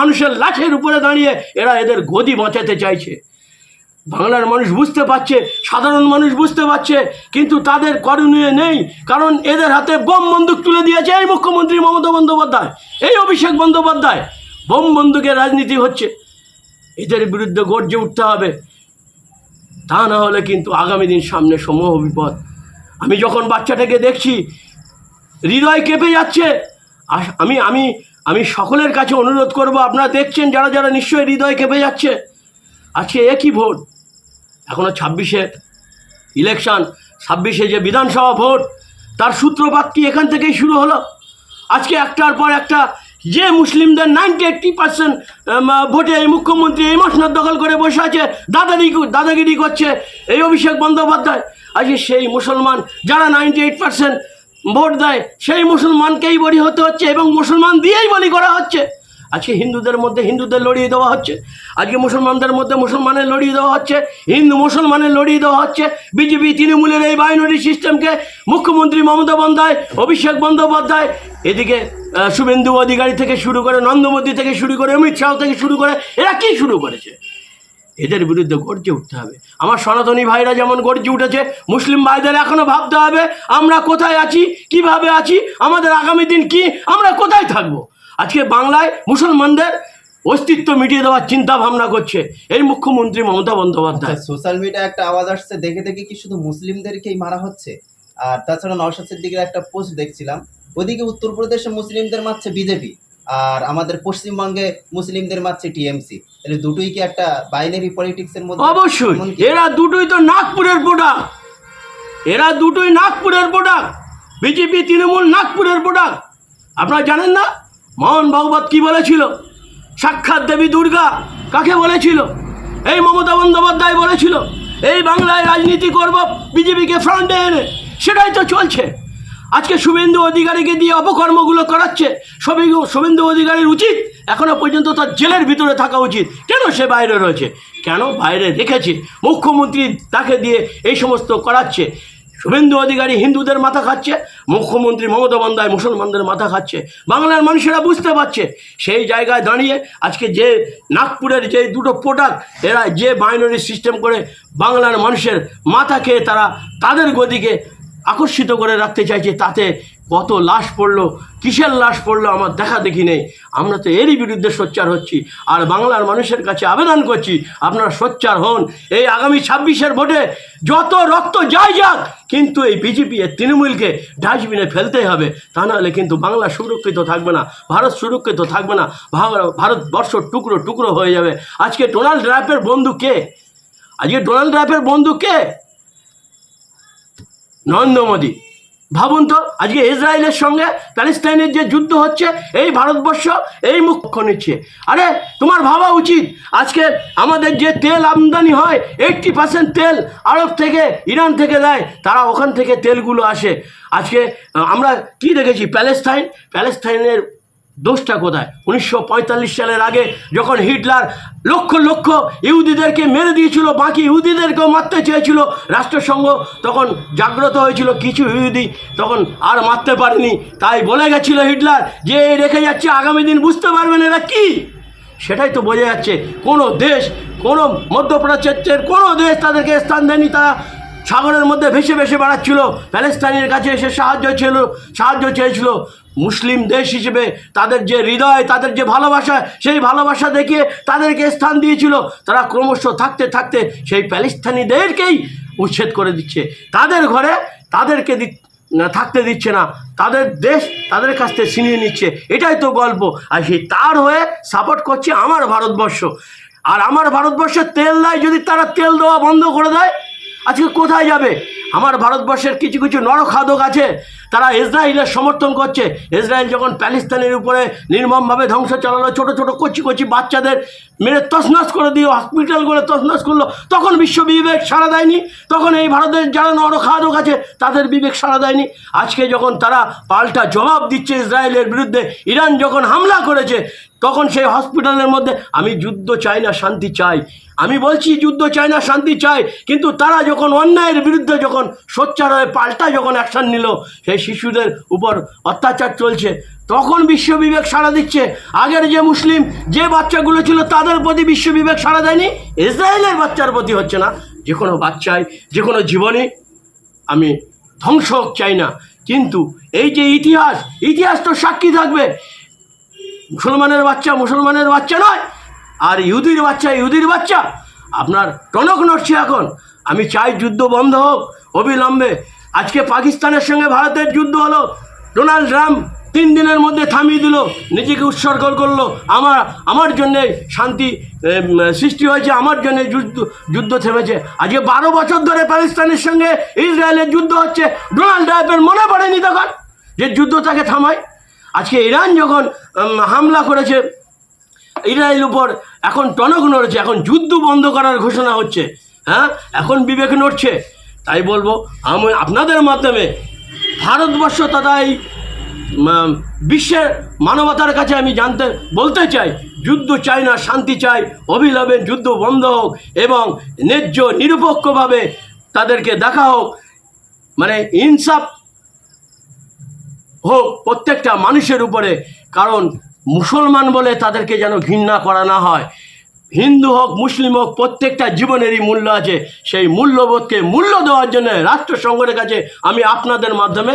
মানুষের লাশের উপরে দাঁড়িয়ে এরা এদের গদি বাঁচাতে চাইছে। বাংলার মানুষ বুঝতে পারছে, সাধারণ মানুষ বুঝতে পারছে, কিন্তু তাদের করণীয় নেই, কারণ এদের হাতে বোম বন্দুক তুলে দিয়েছে এই মুখ্যমন্ত্রী মমতা বন্দ্যোপাধ্যায়, এই অভিষেক বন্দ্যোপাধ্যায়। বোম বন্দুকের রাজনীতি হচ্ছে। এদের বিরুদ্ধে গর্জে উঠতে হবে। তা না হলে কিন্তু আগামী দিন সামনে সমূহ বিপদ। আমি যখন বাচ্চাটাকে দেখছি, হৃদয় কেঁপে যাচ্ছে। আমি আমি আমি সকলের কাছে অনুরোধ করব, আপনারা দেখছেন যারা যারা নিশ্চয়ই হৃদয় কেঁপে যাচ্ছে। আজকে একই ভোট এখনও ছাব্বিশে ইলেকশন ছাব্বিশে যে বিধানসভা ভোট, তার সূত্রপাত কি এখান থেকেই শুরু হলো? আজকে একটার পর একটা যে মুসলিমদের নাইনটি এইটটি পার্সেন্ট ভোটে এই মুখ্যমন্ত্রী এই মসনদ দখল করে বসে আছে, দাদাগিরি দাদাগিরি করছে এই অভিষেক বন্দ্যোপাধ্যায়। আজকে সেই মুসলমান যারা নাইনটি এইট পার্সেন্ট ভোট দেয়, সেই মুসলমানকেই বলি হতে হচ্ছে এবং মুসলমান দিয়েই বলি করা হচ্ছে। আজকে হিন্দুদের মধ্যে হিন্দুদের লড়িয়ে দেওয়া হচ্ছে। আজকে মুসলমানদের মধ্যে মুসলমানের লড়িয়ে দেওয়া হচ্ছে। হিন্দু মুসলমানের লড়িয়ে দেওয়া হচ্ছে। বিজেপি, তৃণমূলের এই বাইনারি সিস্টেমকে মুখ্যমন্ত্রী মমতা বন্দ্যোপাধ্যায় অভিষেক বন্দ্যোপাধ্যায়, এদিকে শুভেন্দু অধিকারী থেকে শুরু করে নন্দমোদী থেকে শুরু করে, অমিত শাহ থেকে শুরু করে, এরা কি শুরু করেছে? এদের বিরুদ্ধে গর্জে উঠতে হবে। আমার সনাতনী ভাইরা যেমন গর্জে উঠেছে, মুসলিম ভাইদের এখনও ভাবতে হবে, আমরা কোথায় আছি, কীভাবে আছি, আমাদের আগামী দিন কি, আমরা কোথায় থাকব? আজকে বাংলায় মুসলমানদের অস্তিত্ব মিটিয়ে দেওয়ার চিন্তা ভাবনা করছে এই মুখ্যমন্ত্রী মমতা বন্দ্যোপাধ্যায়। সোশ্যাল মিডিয়া একটা আওয়াজ আসছে, দেখে দেখে কি শুধু মুসলিমদেরকেই মারা হচ্ছে? আর তাছাড়া নওশাদ সিদ্দিকের একটা পোস্ট দেখছিলাম, ওদিকে উত্তরপ্রদেশে মুসলিমদের মারছে বিজেপি। আর আমাদের পশ্চিমবঙ্গে মুসলিমদের মারছে টিএমসি। তাহলে দুটোই কি একটা বাইনারি পলিটিক্সের মধ্যে? অবশ্যই। এরা দুটোই তো নাগপুরের প্রোডাক্ট এরা দুটোই নাগপুরের প্রোডাক্ট বিজেপি তৃণমূল নাগপুরের প্রোডাক্ট আপনারা জানেন না? মোহন ভগবত কি বলেছিল? সাক্ষাৎ দেবী দুর্গা কাকে বলেছিল? এই মমতা বন্দ্যোপাধ্যায় বলেছিল এই বাংলায় রাজনীতি করব বিজেপিকে ফ্রন্টে এনে। সেটাই তো চলছে। আজকে শুভেন্দু অধিকারীকে দিয়ে অপকর্মগুলো করাচ্ছে। শুভেন্দু শুভেন্দু অধিকারীর উচিত এখনও পর্যন্ত তার জেলের ভিতরে থাকা উচিত। কেন সে বাইরে রয়েছে? কেন বাইরে রেখেছে? মুখ্যমন্ত্রী তাকে দিয়ে এই সমস্ত করাচ্ছে। শুভেন্দু অধিকারী হিন্দুদের মাথা খাচ্ছে, মুখ্যমন্ত্রী মমতা বন্দায় মুসলমানদের মাথা খাচ্ছে। বাংলার মানুষেরা বুঝতে পারছে। সেই জায়গায় দাঁড়িয়ে আজকে যে নাগপুরের যে দুটো প্রোডাক্ট, এরা যে বাইনারি সিস্টেম করে বাংলার মানুষের মাথা খেয়ে তারা তাদের গদিকে আকর্ষিত করে রাখতে চাইছে তাতে কত লাশ পড়ল, কিসের লাশ পড়ল আমার দেখা দেখি নেই। আমরা তো এরই বিরুদ্ধে সোচ্চার হচ্ছি। আর বাংলার মানুষের কাছে আবেদন করছি, আপনারা সোচ্চার হন। এই আগামী ছাব্বিশের ভোটে যত রক্ত যাই যাক, কিন্তু এই বিজেপি এর তৃণমূলকে ডাস্টবিনে ফেলতেই হবে। তা নাহলে কিন্তু বাংলা সুরক্ষিত থাকবে না, ভারত সুরক্ষিত থাকবে না, ভার- ভারতবর্ষ টুকরো টুকরো হয়ে যাবে। আজকে ডোনাল্ড ট্রাম্পের বন্ধু কে? আজকে ডোনাল্ড ট্রাম্পের বন্ধু কে? নরেন্দ্র মোদী। ভাবুন তো, আজকে ইসরায়েলের সঙ্গে প্যালেস্টাইনের যে যুদ্ধ হচ্ছে, এই ভারতবর্ষ এই মুখ্য নিচ্ছে। আরে, তোমার ভাবা উচিত, আজকে আমাদের যে তেল আমদানি হয় এইটটি পার্সেন্ট তেল আরব থেকে ইরান থেকে দেয়, তারা ওখান থেকে তেলগুলো আসে। আজকে আমরা কি দেখেছি প্যালেস্টাইন প্যালেস্তাইনের দোষটা কোথায়? উনিশশো পঁয়তাল্লিশ সালের আগে যখন হিটলার লক্ষ লক্ষ ইহুদিদেরকে মেরে দিয়েছিল, বাকি ইহুদিদেরকেও মারতে চেয়েছিল রাষ্ট্রসংঘ, তখন জাগ্রত হয়েছিল কিছু ইহুদি, তখন আর মারতে পারেনি। তাই বলে গেছিল হিটলার যে রেখে যাচ্ছে, আগামী দিন বুঝতে পারবেন এরা কি? সেটাই তো বোঝা যাচ্ছে। কোনো দেশ, কোনো মধ্যপ্রাচ্যের কোনো দেশ তাদেরকে স্থান দেয়নি, তারা সাগরের মধ্যে ভেসে ভেসে বেড়াচ্ছিল। প্যালেস্তাইনের কাছে এসে সাহায্য ছিল সাহায্য চেয়েছিল। মুসলিম দেশ হিসেবে তাদের যে হৃদয়, তাদের যে ভালোবাসা, সেই ভালোবাসা দেখিয়ে তাদেরকে স্থান দিয়েছিল। তারা ক্রমশ থাকতে থাকতে সেই প্যালেস্তানিদেরকেই উচ্ছেদ করে দিচ্ছে। তাদের ঘরে তাদেরকে থাকতে দিচ্ছে না। তাদের দেশ তাদের কাছ থেকে ছিনিয়ে নিচ্ছে। এটাই তো গল্প। আর সেই তার হয়ে সাপোর্ট করছে আমার ভারতবর্ষ। আর আমার ভারতবর্ষের তেল দেয় যদি তারা তেল দেওয়া বন্ধ করে দেয় আজকে কোথায় যাবে? আমার ভারতবর্ষের কিছু কিছু নরখাদক আছে তারা ইসরায়েলের সমর্থন করছে। ইসরায়েল যখন প্যালেস্তানের উপরে নির্মমভাবে ধ্বংস চালালো, ছোট ছোট কচি কচি বাচ্চাদের মেরে তছনছ করে দিয়ে হসপিটালগুলো তছনছ করল, তখন বিশ্ব বিবেক সাড়া দেয়নি, তখন এই ভারতের যারা নরখাদক আছে, তাদের বিবেক সাড়া দেয়নি। আজকে যখন তারা পাল্টা জবাব দিচ্ছে ইসরায়েলের বিরুদ্ধে, ইরান যখন হামলা করেছে, তখন সেই হসপিটালের মধ্যে, আমি যুদ্ধ চাই না, শান্তি চাই। আমি বলছি, যুদ্ধ চাই না, শান্তি চাই। কিন্তু তারা যখন অন্যায়ের বিরুদ্ধে যখন সোচ্চার হয়ে পাল্টা যখন অ্যাকশন নিল, সেই শিশুদের উপর অত্যাচার চলছে। তখন বিশ্ব বিবেক সাড়া দিচ্ছে। আগের যে মুসলিম যে বাচ্চাগুলো ছিল, তাদের প্রতি বিশ্ব বিবেক সাড়া দেয়নি। ইসরায়েলের বাচ্চার প্রতি হচ্ছে না। যে কোনো বাচ্চাই, যে কোনো জীবনে আমি ধ্বংস হোক, চাই না। কিন্তু এই যে ইতিহাস ইতিহাস তো সাক্ষী থাকবে। মুসলমানের বাচ্চা মুসলমানের বাচ্চা নয়। আর ইহুদির বাচ্চা ইহুদির বাচ্চা। আপনার টনক নড়ছে এখন। আমি চাই যুদ্ধ বন্ধ হোক, অবিলম্বে আজকে পাকিস্তানের সঙ্গে ভারতের যুদ্ধ হলো। ডোনাল্ড ট্রাম্প তিন দিনের মধ্যে থামিয়ে দিল, নিজেকে উৎসর্গ করল। আমার আমার জন্যে শান্তি সৃষ্টি হয়েছে, আমার জন্য যুদ্ধ যুদ্ধ থেমেছে। আজকে বারো বছর ধরে পাকিস্তানের সঙ্গে ইসরায়েলের যুদ্ধ হচ্ছে। ডোনাল্ড ট্রাম্পের মনে পড়েনি তখন যে যুদ্ধ তাকে থামায়। আজকে ইরান যখন হামলা করেছে, ইসরায়েল উপর এখন টনক নড়ছে, এখন যুদ্ধ বন্ধ করার ঘোষণা হচ্ছে হ্যাঁ? এখন বিবেক নড়ছে। তাই বলব, আমি আপনাদের মাধ্যমে ভারতবর্ষ তথা এই বিশ্বের মানবতার কাছে আমি জানতে, বলতে চাই, যুদ্ধ চাই না, শান্তি চাই, অবিলম্বে যুদ্ধ বন্ধ হোক এবং ন্যায্য, নিরপেক্ষভাবে তাদেরকে দেখা হোক মানে ইনসাফ হোক প্রত্যেকটা মানুষের উপরে, কারণ মুসলমান বলে তাদেরকে যেন ঘৃণা করা না হয়। হিন্দু হোক, মুসলিম হোক, প্রত্যেকটা জীবনেরই মূল্য আছে। সেই মূল্যবোধকে মূল্য দেওয়ার জন্য রাষ্ট্রসংঘের কাছে আমি আপনাদের মাধ্যমে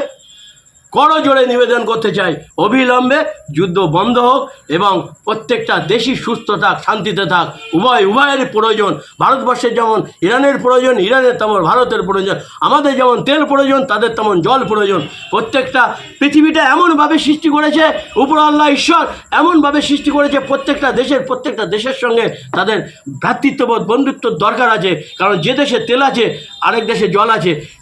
করজোড়ে নিবেদন করতে চাই। অবিলম্বে যুদ্ধ বন্ধ হোক এবং প্রত্যেকটা দেশই সুস্থ থাক, শান্তিতে থাক। উভয় উভয়ের প্রয়োজন। ভারতবর্ষের যেমন ইরানের প্রয়োজন, ইরানের তেমন ভারতের প্রয়োজন। আমাদের যেমন তেল প্রয়োজন, তাদের তেমন জল প্রয়োজন। প্রত্যেকটা পৃথিবীটা এমনভাবে সৃষ্টি করেছে, উপর আল্লাহ ঈশ্বর এমনভাবে সৃষ্টি করেছে, প্রত্যেকটা দেশের প্রত্যেকটা দেশের সঙ্গে তাদের ভ্রাতৃত্ববোধ, বন্ধুত্বর দরকার আছে। কারণ যে দেশে তেল আছে, আরেক দেশে জল আছে।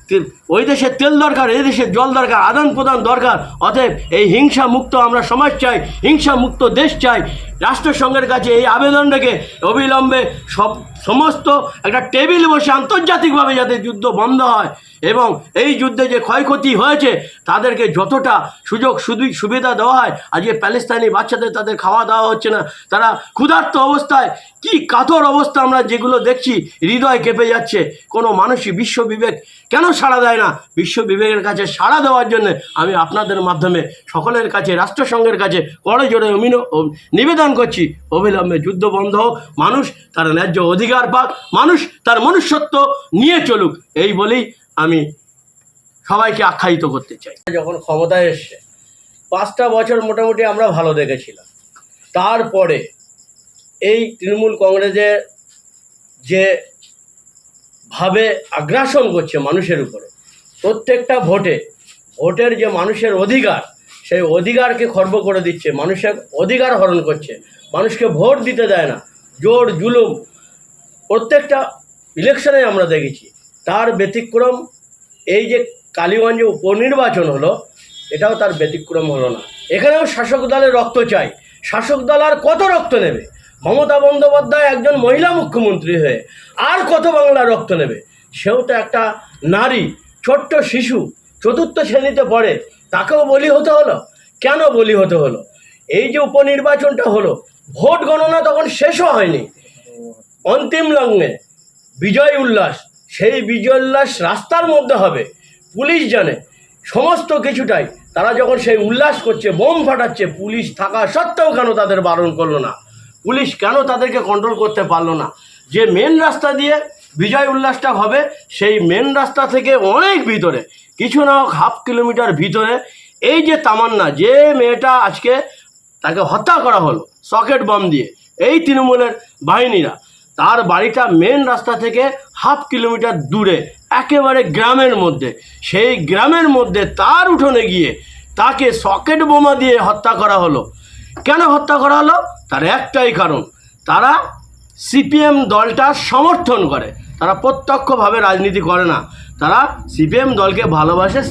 ওই দেশের তেল দরকার, এই দেশের জল দরকার, আদান প্রদান দরকার। অতএব এই হিংসা মুক্ত আমরা সমাজ চাই, হিংসা মুক্ত দেশ চাই। রাষ্ট্রসংঘের কাছে এই আবেদনটাকে অবিলম্বে সব, সমস্ত একটা টেবিল বসে আন্তর্জাতিকভাবে যাতে যুদ্ধ বন্ধ হয় এবং এই যুদ্ধে যে ক্ষয়ক্ষতি হয়েছে, তাদেরকে যতটা সুযোগ সুবিধা দেওয়া হয়, আজকে প্যালেস্তানি বাচ্চাদের তাদের খাওয়া দাওয়া হচ্ছে না, তারা ক্ষুধার্ত অবস্থায়, কি কাতর অবস্থা আমরা যেগুলো দেখছি, হৃদয় কেঁপে যাচ্ছে। কোনো মানুষই বিশ্ব বিবেক কেন সাড়া দেয় না। বিশ্ব বিবেকের কাছে সাড়া দেওয়ার জন্য আমি আপনাদের মাধ্যমে সকলের কাছে, রাষ্ট্রসংঘের কাছে করে জোরে অমিন নিবেদন করছি। অবিলম্বে যুদ্ধ বন্ধ মানুষ তার ন্যায্য অধিকার পাক, মানুষ তার মনুষ্যত্ব নিয়ে চলুক। এই বলেই আমি সবাইকে আখ্যায়িত করতে চাই। যখন ক্ষমতায় এসছে, পাঁচটা বছর মোটামুটি আমরা ভালো দেখেছিলাম। তারপরে এই তৃণমূল কংগ্রেসের যে ভাবে আগ্রাসন করছে মানুষের উপরে। প্রত্যেকটা ভোটে, ভোটের যে মানুষের অধিকার, সেই অধিকারকে খর্ব করে দিচ্ছে। মানুষের অধিকার হরণ করছে। মানুষকে ভোট দিতে দেয় না। জোর জুলুম। প্রত্যেকটা ইলেকশনে আমরা দেখেছি। তার ব্যতিক্রম এই যে কালীগঞ্জে উপনির্বাচন হলো, এটাও তার ব্যতিক্রম হলো না। এখানেও শাসক দলের রক্ত চাই। শাসক দল আর কত রক্ত নেবে? মমতা বন্দ্যোপাধ্যায় একজন মহিলা মুখ্যমন্ত্রী হয়ে আর কত বাংলা রক্ত নেবে? সেও তো একটা নারী, ছোট্ট শিশু, চতুর্থ শ্রেণীতে পড়ে। তাকেও বলি হতে হলো? কেন বলি হতে হলো? এই যে উপনির্বাচনটা হলো, ভোট গণনা তখন শেষও হয়নি। অন্তিম লগ্নে বিজয় উল্লাস, সেই বিজয় উল্লাস রাস্তার মধ্যে হবে, পুলিশ জানে। সমস্ত কিছুটাই, তারা যখন সেই উল্লাস করছে, বোম ফাটাচ্ছে, পুলিশ থাকা সত্ত্বেও কেন তাদের বারণ করল না? পুলিশ কেন তাদেরকে কন্ট্রোল করতে পারল না? যে মেন রাস্তা দিয়ে বিজয় উল্লাসটা হবে, সেই মেন রাস্তা থেকে অনেক ভিতরে, কিছু না হোক হাফ কিলোমিটার ভিতরে, এই যে তামান্না, যে মেয়েটা আজকে তাকে হত্যা করা হলো সকেট বম দিয়ে, এই তৃণমূলের বাহিনীরা, তার বাড়িটা মেন রাস্তা থেকে হাফ কিলোমিটার দূরে, একেবারে গ্রামের মধ্যে, সেই গ্রামের মধ্যে তার উঠোনে গিয়ে তাকে সকেট বোমা দিয়ে হত্যা করা হলো। কেন হত্যা করা হলো? তার একটাই কারণ, তারা সিপিএম দলটা সমর্থন করে। তারা প্রত্যক্ষভাবে রাজনীতি করে না। তারা সিপিএম দলকে ভালোবাসে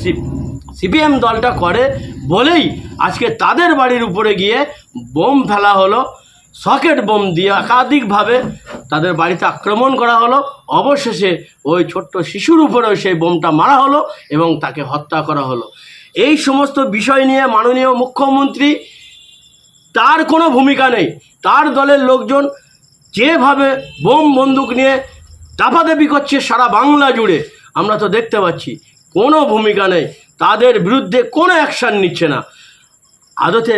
সিপিএম দলটা করে বলেই আজকে তাদের বাড়ির উপরে গিয়ে বোম ফেলা হলো, সকেট বোম দিয়ে একাধিকভাবে তাদের বাড়িতে আক্রমণ করা হলো। অবশেষে ওই ছোট্ট শিশুর উপরেও সেই বোমটা মারা হলো এবং তাকে হত্যা করা হলো। এই সমস্ত বিষয় নিয়ে মাননীয় মুখ্যমন্ত্রী তার কোনো ভূমিকা নেই। তার দলের লোকজন যেভাবে বোম বন্দুক নিয়ে দাপাদাপি করছে সারা বাংলা জুড়ে, আমরা তো দেখতে পাচ্ছি, কোনো ভূমিকা নেই। তাদের বিরুদ্ধে কোনো অ্যাকশান নিচ্ছে না। আদতে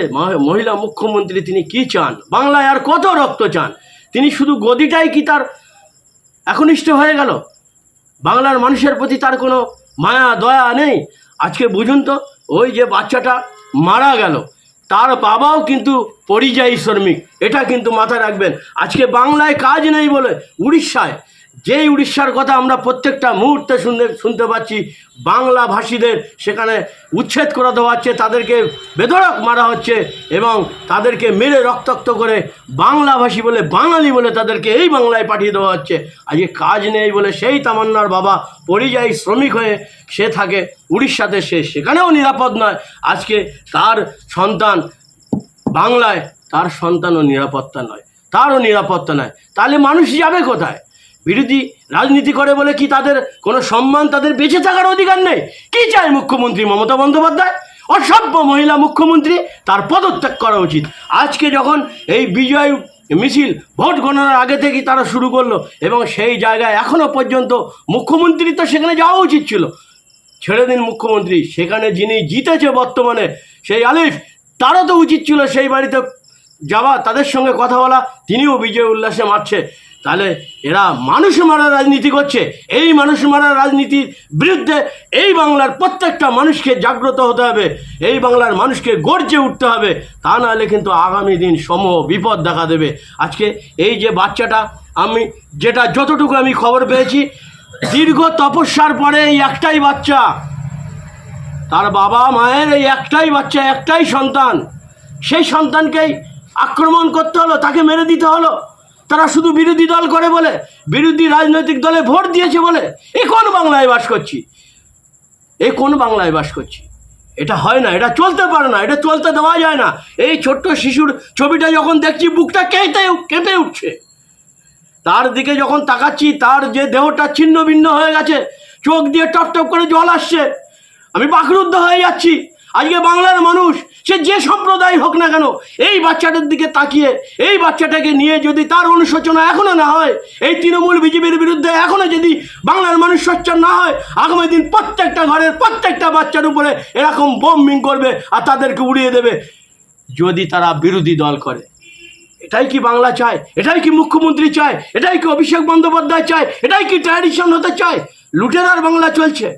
মহিলা মুখ্যমন্ত্রী তিনি কি চান? বাংলায় আর কত রক্ত চান? তিনি শুধু গদিটাই কি তার একনিষ্ঠ হয়ে গেল? বাংলার মানুষের প্রতি তার কোনো মায়া, দয়া নেই? আজকে বুঝুন তো, ওই যে বাচ্চাটা মারা গেল। তার বাবাও কিন্তু পরিযায়ী শ্রমিক। এটা কিন্তু মাথায় রাখবেন। আজকে বাংলায় কাজ নেই বলে উড়িষ্যায় যেই উড়িষ্যার কথা আমরা প্রত্যেকটা মুহূর্তে শুনতে শুনতে পাচ্ছি, বাংলা ভাষীদের সেখানে উচ্ছেদ করে দেওয়া হচ্ছে, তাদেরকে বেধড়ক মারা হচ্ছে এবং তাদেরকে মেরে রক্তাক্ত করে বাংলাভাষী বলে, বাঙালি বলে তাদেরকে এই বাংলায় পাঠিয়ে দেওয়া হচ্ছে। আজকে কাজ নেই বলে সেই তামান্নার বাবা পরিযায়ী শ্রমিক হয়ে সে থাকে উড়িষ্যাতে, সে সেখানেও নিরাপদ নয়। আজকে তার সন্তান বাংলায়, তার সন্তানও নিরাপত্তা নয়, তারও নিরাপত্তা নয়। তাহলে মানুষ যাবে কোথায়? বিরোধী রাজনীতি করে বলে কি তাদের কোনো সম্মান, তাদের বেঁচে থাকার অধিকার নেই? কি চায় মুখ্যমন্ত্রী মমতা বন্দ্যোপাধ্যায়? অসভ্য মহিলা মুখ্যমন্ত্রী, তার পদত্যাগ করা উচিত। আজকে যখন এই বিজয় মিছিল, ভোট গণনার আগে থেকেই তারা শুরু করল এবং সেই জায়গায় এখনও পর্যন্ত মুখ্যমন্ত্রী তো সেখানে যাওয়া উচিত ছিল। ছেড়ে দিন মুখ্যমন্ত্রী, সেখানে যিনি জিতেছে বর্তমানে সেই আলিফ, তারও তো উচিত ছিল সেই বাড়িতে যাওয়া, তাদের সঙ্গে কথা বলা, তিনিও বিজয় উল্লাসে মারছে। তাহলে এরা মানুষ মারার রাজনীতি করছে, এই মানুষ মারার রাজনীতির বিরুদ্ধে এই বাংলার প্রত্যেকটা মানুষকে জাগ্রত হতে হবে, এই বাংলার মানুষকে গর্জে উঠতে হবে, তা নাহলে কিন্তু আগামী দিন সম বিপদ দেখা দেবে। আজকে এই যে বাচ্চাটা, আমি যেটা যতটুকু আমি খবর পেয়েছি, দীর্ঘ তপস্যার পরে এই একটাই বাচ্চা, তার বাবা মায়ের এই একটাই বাচ্চা, একটাই সন্তান, সেই সন্তানকেই আক্রমণ করতে হলো, তাকে মেরে দিতে হলো। তারা শুধু বিরোধী দল করে বলে, বিরোধী রাজনৈতিক দলে ভোট দিয়েছে বলে। এ কোন বাংলায় বাস করছি? এ কোন বাংলায় বাস করছি? এটা হয় না, এটা চলতে পারে না, এটা চলতে দেওয়া যায় না। এই ছোট্ট শিশুর ছবিটা যখন দেখছি, বুকটা কেঁপে কেঁপে উঠছে। তার দিকে যখন তাকাচ্ছি, তার যে দেহটা ছিন্ন ভিন্ন হয়ে গেছে, চোখ দিয়ে টপ টপ করে জল আসছে। আমি বাকরুদ্ধ হয়ে যাচ্ছি। আজকে বাংলার মানুষ সে যে সম্প্রদায় হোক না কেন, এই বাচ্চাটার দিকে তাকিয়ে, এই বাচ্চাটাকে নিয়ে যদি তার অনুশোচনা এখনও না হয়, এই তৃণমূল বিজেপির বিরুদ্ধে এখনও যদি বাংলার মানুষ সোচ্চার না হয়, আগামী দিন প্রত্যেকটা ঘরের প্রত্যেকটা বাচ্চার উপরে এরকম বোম্বিং করবে আর তাদেরকে উড়িয়ে দেবে। যদি তারা বিরোধী দল করে, এটাই কি বাংলা চায়? এটাই কি মুখ্যমন্ত্রী চায়? এটাই কি অভিষেক বন্দ্যোপাধ্যায় চায়? এটাই কি ট্র্যাডিশন হতে চায়? লুটেরার বাংলা চলছে।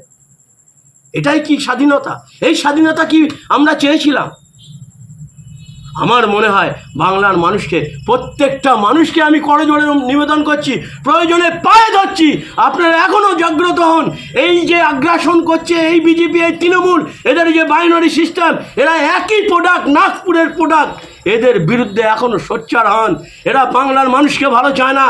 এটাই কি স্বাধীনতা? এই স্বাধীনতা কি আমরা চেয়েছিলাম? আমার মনে হয় বাংলার মানুষকে, প্রত্যেকটা মানুষকে আমি করজোড়ে নিবেদন করছি, প্রয়োজনে পায়ে ধরছি। আপনারা এখনও জাগ্রত হন। এই যে আগ্রাসন করছে এই বিজেপি, এই তৃণমূল, এদের যে বাইনারি সিস্টেম এরা একই প্রোডাক্ট নাগপুরের প্রোডাক্ট এদের বিরুদ্ধে এখনও সোচ্চার হন। এরা বাংলার মানুষকে ভালো চায় না।